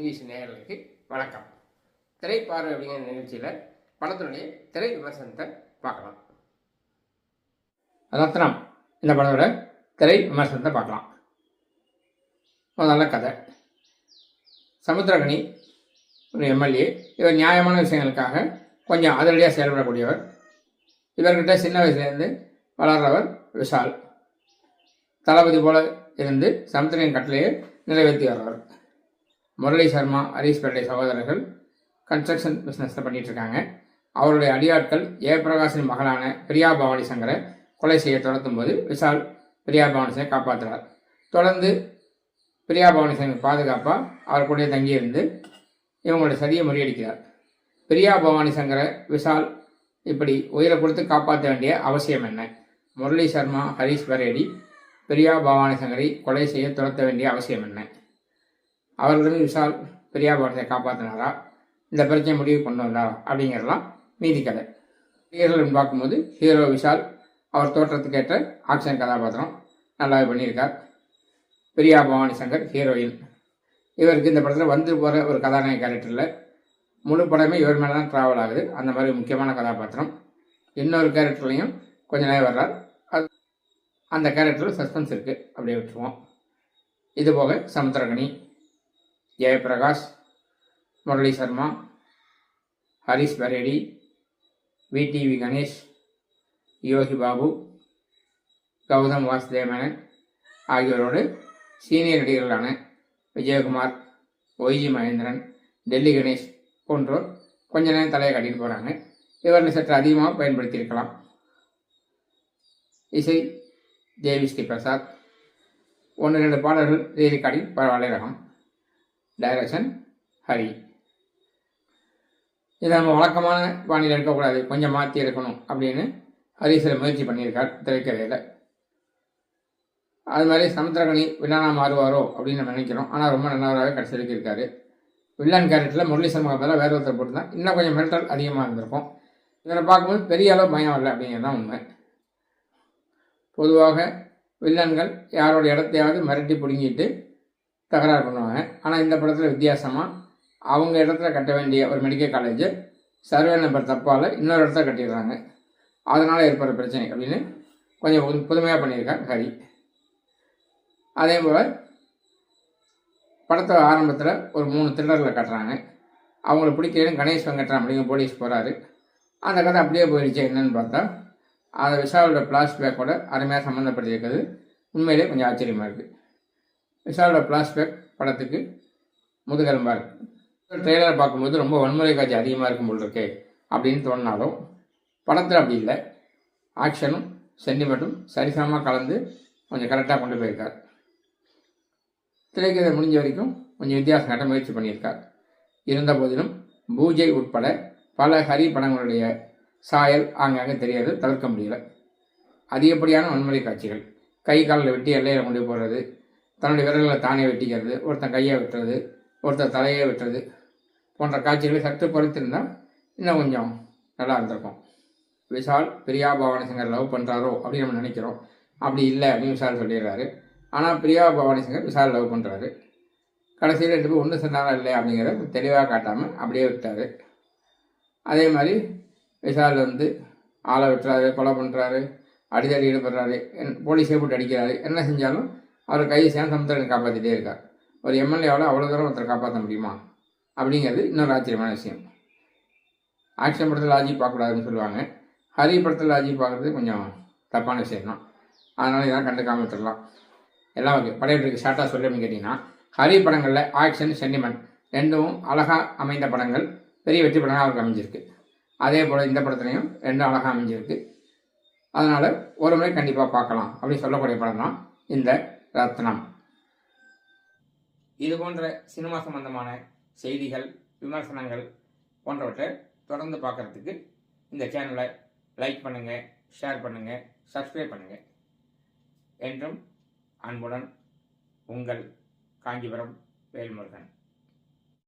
English நேயர்களுக்கு வணக்கம். திரைப்பார்வை அப்படிங்கிற நிகழ்ச்சியில் படத்தினுடைய திரை விமர்சனத்தை பார்க்கலாம். ரத்னம் இந்த படத்தோட திரை விமர்சனத்தை பார்க்கலாம். ஒரு நல்ல கதை. சமுத்திரகனி ஒரு எம்எல்ஏ இவர் நியாயமான விஷயங்களுக்காக கொஞ்சம் அதிரடியாக செயல்படக்கூடியவர். இவர்கிட்ட சின்ன வயசுலேருந்து வளர்றவர் விஷால். தளபதி போல இருந்து சமுத்திரன் கட்டளையை நிறைவேற்றி வர்றவர். முரளி சர்மா ஹரீஷ் பெர்டே சகோதரர்கள் கன்ஸ்ட்ரக்ஷன் பிஸ்னஸில் பண்ணிட்டு இருக்காங்க அவருடைய அடியாட்கள் ஜெயபிரகாஷின் மகளான பிரியா பவானி சங்கரை கொலை செய்ய தொடர்த்தும் போது விஷால் பிரியா பவானி சங்கர் காப்பாற்றுறார் தொடர்ந்து பிரியா பவானி சங்கர் பாதுகாப்பாக அவர் கூட தங்கியிருந்து இவங்களுடைய சதியை முறியடிக்கிறார். பிரியா பவானி சங்கரை விஷால் இப்படி உயிரை கொடுத்து காப்பாற்ற வேண்டிய அவசியம் என்ன? முரளி சர்மா ஹரீஷ் பரேடி பிரியா பவானி சங்கரை கொலை செய்ய துரத்த வேண்டிய அவசியம் என்ன? அவர்களும் விஷால் பிரியா பவானியை காப்பாற்றினாரா இந்த பிரச்சனை முடிவு கொண்டு வந்தாரா? அப்படிங்கிறதெல்லாம் மீதி கதை. ஹீரோன்னு பார்க்கும்போது ஹீரோ விஷால் அவர் தோற்றத்துக்கேற்ற ஆக்ஷன் கதாபாத்திரம் நல்லாவே பண்ணியிருக்கார். பிரியா பவானி சங்கர் ஹீரோயின். இவருக்கு இந்த படத்தில் வந்து போகிற ஒரு கதாநாயக கேரக்டரில் முழு படமே இவர் மேலே தான் ட்ராவல் ஆகுது. அந்த மாதிரி முக்கியமான கதாபாத்திரம். இன்னொரு கேரக்டர்லையும் கொஞ்ச நேரம் வர்றார். அது அந்த கேரக்டரில் சஸ்பென்ஸ் இருக்குது அப்படியே விட்டுருவோம். இது போக சமுத்திரகனி ஜெயபிரகாஷ் முரளி சர்மா ஹரிஷ் பரேடி விடிவி கணேஷ் யோகி பாபு கௌதம் வாசுதேவனன் ஆகியோரோடு சீனியர் நடிகர்களான விஜயகுமார் ஒய்ஜி மகேந்திரன் டெல்லி கணேஷ் போன்றோர் கொஞ்ச நேரம் தலையை கட்டிட்டு போகிறாங்க இவர்கள் சற்று அதிகமாக பயன்படுத்தியிருக்கலாம். இசை தேவிஸ்ரீ பிரசாத். ஒன்று ரெண்டு பாடல்கள் ரீரிகார்டிங் பரவாயில்ல ரகம். டைரக்ஷன் ஹரி இதை நம்ம வழக்கமான பாணியில் எடுக்கக்கூடாது. கொஞ்சம் மாற்றி எடுக்கணும் அப்படின்னு ஹரிசில் முயற்சி பண்ணியிருக்கார் திரைக்கதையில். அது மாதிரி சமுத்திரகனி வில்லனா மாறுவாரோ அப்படின்னு நம்ம நினைக்கிறோம். ஆனால் ரொம்ப நல்லவராகவே கடைசி வரைக்கும் இருக்காரு. வில்லன் கேரக்டரில் முரளி சர்மா பதிலாக வேற ஒருத்தர் போட்டுருந்தா இன்னும் கொஞ்சம் மெல்டல் அதிகமாக இருந்திருக்கும். இதில் பார்க்கும்போது பெரிய அளவு பயம் வரல அப்படிங்கிறது தான் உண்மை. பொதுவாக வில்லன்கள் யாரோட இடத்தையாவது மிரட்டி பிடுங்கிட்டு தகராறு பண்ணுவாங்க. ஆனால் இந்த படத்தில் வித்தியாசமாக அவங்க இடத்துல கட்ட வேண்டிய ஒரு மெடிக்கல் காலேஜ் சர்வே நம்பர் தப்பால் இன்னொரு இடத்துல கட்டிடுறாங்க. அதனால் ஏற்படுற பிரச்சனை அப்படின்னு கொஞ்சம் புதுமையாக பண்ணியிருக்காங்க ஹரி. அதே போல் படத்தோட ஆரம்பத்தில் ஒரு மூணு த்ரில்லரில் கட்டுறாங்க. அவங்கள பிடிக்கிறேன்னு கணேஷ் வெங்கட்ராம் அப்படிங்கிற போலீஸ் போகிறாரு அந்த கதை அப்படியே போயிடுச்சு என்னன்னு பார்த்தா அந்த விஷாலோட ஃப்ளாஷ்பேக்கோட அருமையாக சம்மந்தப்பட்டிருக்கிறது உண்மையிலே கொஞ்சம் ஆச்சரியமாக இருக்குது விஷாலோட ஃப்ளாஷ்பேக் படத்துக்கு முதுகெலும்பாக இருக்குது ட்ரெய்லரை பார்க்கும்போது ரொம்ப வன்முறை காட்சி அதிகமாக இருக்கும் போல் இருக்கே அப்படின்னு தோணினாலும் படத்தில் அப்படி இல்லை. ஆக்ஷனும் சென்டிமெண்ட்டும் சரிசமமாக கலந்து கொஞ்சம் கரெக்டாக கொண்டு போயிருக்கார். திரைக்கதை முடிஞ்ச வரைக்கும் கொஞ்சம் வித்தியாசம் கட்ட முயற்சி பண்ணியிருக்கார். இருந்த போதிலும் பூஜை உட்பட பல ஹரி படங்களுடைய சாயல் ஆங்காங்க தெரியாது தவிர்க்க முடியல. அதிகப்படியான வன்முறை காட்சிகள்? கை காலில் வெட்டி எல்லையில் கொண்டு போகிறது தன்னுடைய விரல்களை தானே வெட்டிக்கிறது ஒருத்தன் கையை வெட்டுறது ஒருத்தர் தலையை வெட்டுறது போன்ற காட்சிகளை சற்று குறைத்திருந்தால் இன்னும் கொஞ்சம் நல்லா இருந்திருக்கும். விஷால் பிரியா பவானி சங்கர் லவ் பண்ணுறாரோ அப்படின்னு நம்ம நினைக்கிறோம். அப்படி இல்லை அப்படின்னு விஷால் சொல்லிடுறாரு. ஆனால் பிரியா பவானி சங்கர் விஷால் லவ் பண்ணுறாரு கடைசியில் ரெண்டு பேரும் ஒன்று சொன்னாரா இல்லை அப்படிங்கிறத தெளிவாக காட்டாமல் அப்படியே விட்டார். அதே மாதிரி விஷால் வந்து ஆளை வெட்டுறாரு கொலை பண்ணுறாரு அடிதடி ஈடுபடுறாரு என் போலீஸே போட்டு அடிக்கிறாரு என்ன செஞ்சாலும் அவர் கையை சேர்ந்து சமுத்திரன் காப்பாற்றிட்டே இருக்கார். ஒரு எம்எல்ஏவால் அவ்வளோ தூரம் ஒருத்தர் காப்பாற்ற முடியுமா? அப்படிங்கிறது இன்னொரு ஆச்சரியமான விஷயம். ஆக்ஷன் படத்தில் ஆஜி பார்க்கக்கூடாதுன்னு சொல்லுவாங்க. ஹரி படத்தில் ஆஜி பார்க்குறது கொஞ்சம் தப்பான விஷயம் தான். அதனால் இதெல்லாம் கண்டுக்காமல் விட்டுடலாம் எல்லாம் ஓகே. படையெடுக்கு ஷார்ட்டாக சொல்லி அப்படின்னு கேட்டிங்கன்னா ஹரி படங்களில் ஆக்ஷன் சென்டிமெண்ட் ரெண்டும் அழகாக அமைந்த படங்கள் பெரிய வெற்றி படங்களாக அவருக்கு அமைஞ்சிருக்கு. அதே போல் இந்த படத்துலையும் ரெண்டும் அழகாக அமைஞ்சிருக்கு. அதனால் ஒரு முறை கண்டிப்பாக பார்க்கலாம் அப்படின்னு சொல்லக்கூடிய படம் தான் இந்த ரத்னம். இது போன்ற சினிமா சம்பந்தமான செய்திகள் விமர்சனங்கள் போன்றவற்றை தொடர்ந்து பார்க்குறதுக்கு இந்த சேனலை லைக் பண்ணுங்கள் ஷேர் பண்ணுங்கள் சப்ஸ்கிரைப் பண்ணுங்கள் என்றும் அன்புடன் உங்கள் காஞ்சிபுரம் வேல்முருகன்.